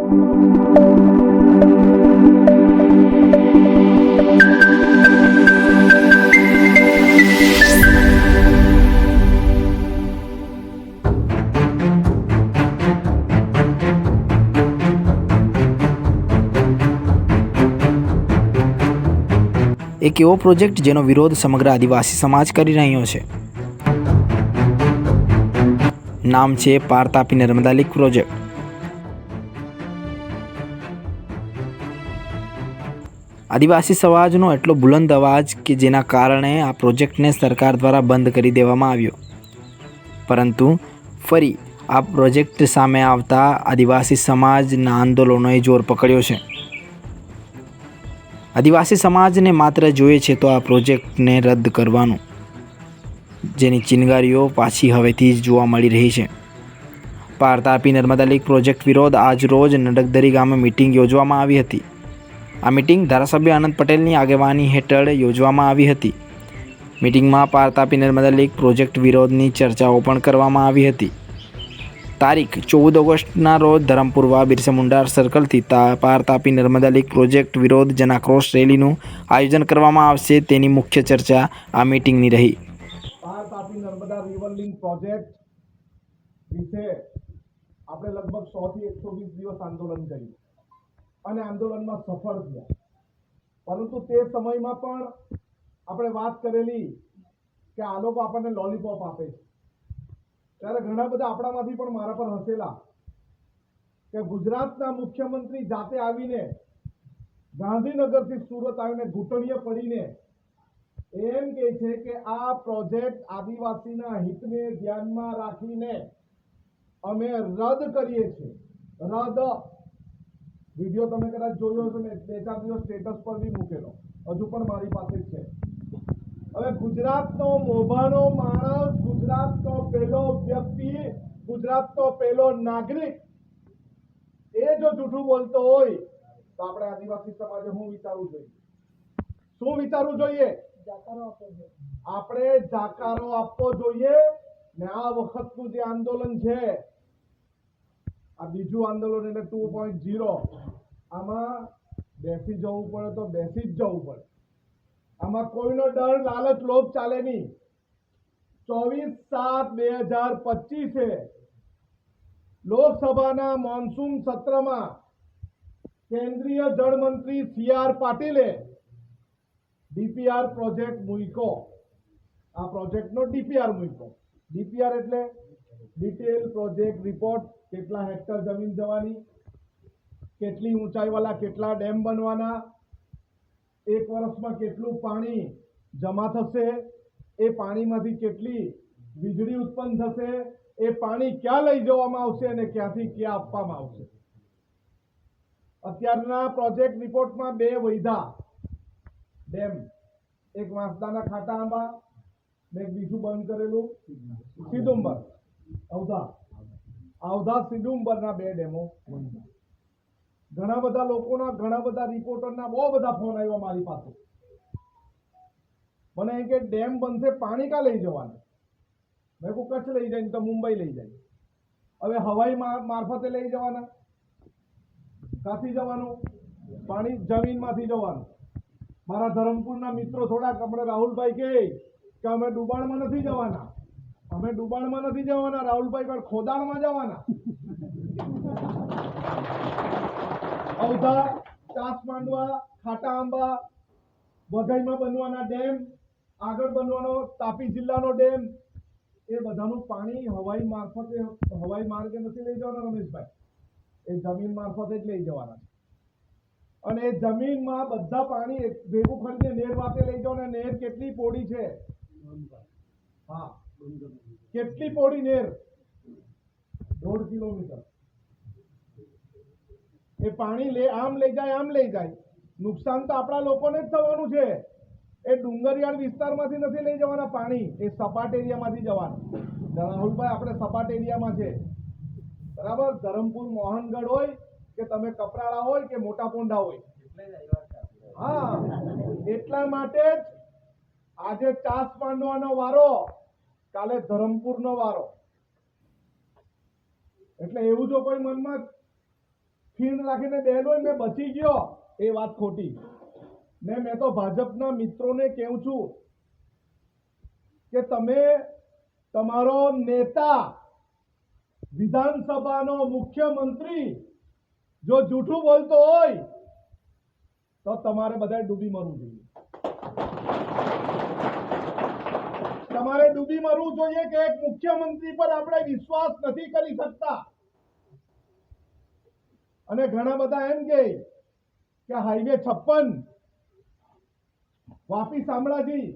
એક એવો પ્રોજેક્ટ જેનો વિરોધ સમગ્ર આદિવાસી સમાજ કરી રહ્યો છે. નામ છે પાર તાપી નર્મદા લીક પ્રોજેક્ટ. આદિવાસી સમાજનો એટલો બુલંદ અવાજ કે જેના કારણે આ પ્રોજેક્ટને સરકાર દ્વારા બંધ કરી દેવામાં આવ્યો. પરંતુ ફરી આ પ્રોજેક્ટ સામે આવતા આદિવાસી સમાજના આંદોલનોએ જોર પકડ્યો છે. આદિવાસી સમાજને માત્ર જોઈએ છે તો આ પ્રોજેક્ટને રદ કરવાનું. જેની ચિનગારીઓ પાછી હવેથી જ જોવા મળી રહી છે. પાર તાપી નર્મદા લીક પ્રોજેક્ટ વિરોધ આજ રોજ નડકદરી ગામે મિટિંગ યોજવામાં આવી હતી. આ મિટિંગ ધારાસભ્ય આનંદ પટેલની આગેવાની હેઠળ યોજવામાં આવી હતી. મિટિંગમાં પારતાપી નર્મદા લીગ પ્રોજેક્ટ વિરોધની ચર્ચાઓ પણ કરવામાં આવી હતી. તારીખ ચૌદ ઓગસ્ટના રોજ ધરમપુરવા બિરસા મુંડા સર્કલથી પાર તાપી નર્મદા લીક પ્રોજેક્ટ વિરોધ જનાક્રોશ રેલીનું આયોજન કરવામાં આવશે તેની મુખ્ય ચર્ચા આ મિટિંગની રહી. Par Tapi Narmada river link project વિશે આપણે લગભગ સો થી એકસો વીસ દિવસ આંદોલન કર્યું. અને આંદોલનમાં સફળ થયા. પરંતુ તે સમયમાં પણ આપણે વાત કરેલી કે આ લોકો આપણને લોલીપોપ આપે છે. ત્યારે ઘણા બધા આપણામાંથી પણ મારા પર હસેલા કે ગુજરાતના મુખ્યમંત્રી જાતે આવીને ગાંધીનગરથી સુરત આવીને ઘૂંટણીએ પડીને એમ કે છે કે આ પ્રોજેક્ટ આદિવાસીના હિતને ધ્યાનમાં રાખીને અમે રદ કરીએ છીએ. રદ. વીડિયો તમે કદાચ જોયો હશે મેં બે ચાર દિવસ સ્ટેટસ પર બી મૂકેલો. હજુ પણ મારી પાસે છે. હવે ગુજરાતનો મોભાનો માણસ ગુજરાતનો પહેલો વ્યક્તિ ગુજરાતનો પહેલો નાગરિક એ જો જૂઠું બોલતો હોય તો આપણે આદિવાસી સમાજે શું વિચારવું જોઈએ? શું વિચારવું જોઈએ. આપણે જાકારો આપવો જોઈએ ને આ વખતનું જે આંદોલન છે આ બીજું આંદોલન એટલે ટુ પોઈન્ટ ઝીરો. આમાં બેસી જવું પડે તો બેસી જ જવું પડે. આમાં કોઈનો ડર, લાલચ, લોભ ચાલે નહીં. ચોવીસ સાત બે હજાર પચીસે લોકસભાના મોન્સૂન સત્રમાં કેન્દ્રીય જળમંત્રી સી આર પાટીલે ડીપીઆર પ્રોજેક્ટ મૂક્યો. આ પ્રોજેક્ટનો ડીપીઆર મૂક્યો. ડીપીઆર એટલે ડિટેલ પ્રોજેક્ટ રિપોર્ટ કેટલા હેક્ટર જમીન જવાની, કેટલી ઊંચાઈવાળા કેટલા ડેમ બનવાના, એક વર્ષમાં કેટલું પાણી જમા થશે, એ પાણીમાંથી કેટલી વીજળી ઉત્પન્ન થશે, એ પાણી ક્યાં લઈ જવામાં આવશે અને ક્યાંથી ક્યાં આપવામાં આવશે. અત્યારના પ્રોજેક્ટ રિપોર્ટમાં બે વૈધા. ડેમ, એક વાંસદાના ખાટા આંબા, ને બીજું બંધ કરેલું. સિદુંબર અવધા અવધા સિદુંબરના બે ડેમો ઘણા બધા લોકોના, ઘણા બધા રિપોર્ટરના બહુ બધા ફોન આવ્યા મારી પાસે. મને એમ કે ડેમ બનશે, પાણી કા લઈ જવાનું? મેં કહું, કચ્છ લઈ જાય તો મુંબઈ લઈ જાય. હવે હવાઈ મારફતે લઈ જવાના? કાથી જવાનું? પાણી જમીનમાંથી જવાનું. મારા ધરમપુરના મિત્રો થોડાક, હમણાં રાહુલભાઈ કે અમે ડુબાણમાં નથી જવાના. અમે ડુબાણમાં નથી જવાના, રાહુલભાઈ પણ ખોદાણમાં જવાના. અવધા, ચાસ માંડવા, ખાટા આંબા, વઘઈમાં બનવાના ડેમ, આગળ બનવાનો તાપી જિલ્લાનો ડેમ, એ બધાનું પાણી હવાઈ મારફતે, હવાઈ માર્ગે નથી લઈ જવાના, રમેશભાઈ. એ જમીન મારફતે જ લઈ જવાના છે. અને એ જમીનમાં બધા પાણી ભેગું કરીને નેર વાતે લઈ જાઓ ને નેર કેટલી પોડી છે? હા. કેટલી પોડી નેર? દોઢ કિલોમીટર. એ પાણી લે, આમ લઈ જાય, આમ લઈ જાય. નુકસાન તો આપણા લોકોને જ થવાનું છે. એ ડુંગરિયાળ વિસ્તારમાંથી નથી લઈ જવાના પાણી, એ સપાટ એરિયામાંથી જવાનું. રાહુલભાઈ આપણે સપાટ એરિયામાં છે. બરાબર? ધરમપુર, મોહનગઢ હોય કે તમે કપરાળા હોય કે મોટા પોંડા હોય. હા, એટલા માટે જ આજે ચાસ માંડવાનો વારો કાલે ધરમપુરનો વારો. એટલે એવું જો કોઈ મનમાં ખીણ રાખીને બેહેલો ને મેં બચી ગયો, એ વાત ખોટી. ને મેં તો ભાજપના મિત્રોને કહું છું કે તમે તમારો નેતા વિધાનસભાનો મુખ્યમંત્રી જો જૂઠું બોલતો હોય, તો તમારે બધાએ ડૂબી મરવું જોઈએ. તમારે ડૂબી મરવું જોઈએ કે એક મુખ્યમંત્રી પર આપણે વિશ્વાસ નથી કરી શકતા? અને ઘણા બધા એમ કે કે હાઈવે છપ્પન, વાપી શામળાજી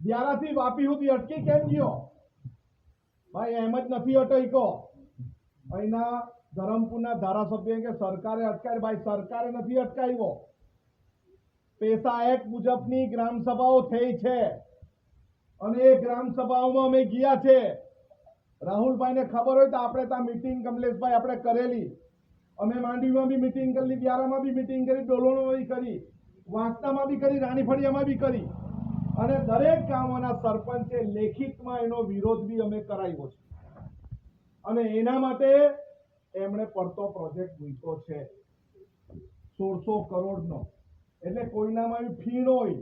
વ્યારાથી વાપી સુધી અટકી કેમ ગયો? ભાઈ, એમ જ નથી અટક્યો. અહીંના ધરમપુરના ધારાસભ્ય કે સરકારે અટકાય, ભાઈ, સરકારે નથી અટકાવ્યો પેસા એક મુજબની ગ્રામ સભાઓ થઈ છે. અને એ ગ્રામ સભાઓમાં અમે ગયા છે. રાહુલભાઈને ખબર હોય તો આપણે ત્યાં મીટિંગ કમલેશભાઈ આપણે કરેલી. અમે માંડવીમાં બી મીટિંગ કરેલી, વ્યારામાં બી મીટિંગ કરી, ડોલોણમાં બી કરી વાંસનામાં બી કરી, રાણીફળિયામાં બી કરી. અને દરેક ગામોના સરપંચે લેખિતમાં એનો વિરોધ બી અમે કરાવ્યો છે. અને એના માટે એમણે પડતો પ્રોજેક્ટ મૂક્યો છે. સોળસો કરોડનો. એટલે કોઈનામાં ફીણ હોય.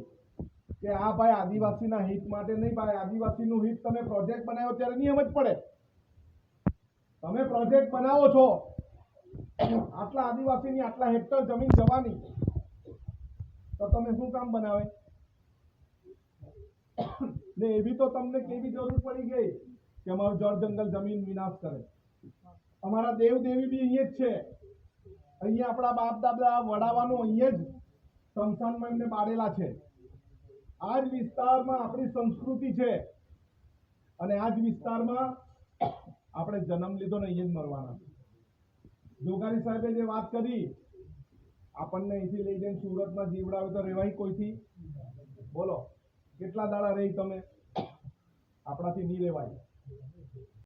કે આ ભાઈ આદિવાસીના હિત માટે નહીં, ભાઈ આદિવાસીનું હિત તમે પ્રોજેક્ટ બનાવ્યો ત્યારે નિયમ જ પડે. તમે પ્રોજેક્ટ બનાવો છો, આટલા આદિવાસીની આટલા હેક્ટર જમીન જવાની, તો તમે શું કામ બનાવે? ને એવી તો તમને કેવી જરૂર પડી ગઈ કે અમારું જળ જંગલ જમીન વિનાશ કરે. અમારા દેવ દેવી બી અહીંયા જ છે. અહીંયા આપણા બાપ દાદા વડાવાનું અહીંયા જ સ્મશાનમાં એમને બાળેલા છે. આ જ વિસ્તારમાં આપણી સંસ્કૃતિ છે. અને આ જ વિસ્તારમાં આપણે જન્મ લીધો ને અહીંયા જ મરવાના જોગારી સાહેબે જે વાત કરી, આપણને અહીંથી લઈ જઈને સુરતમાં જીવડાવે તો રેવાય કોઈથી? બોલો, કેટલા દાડા રહી તમે? આપણાથી નહીં રેવાય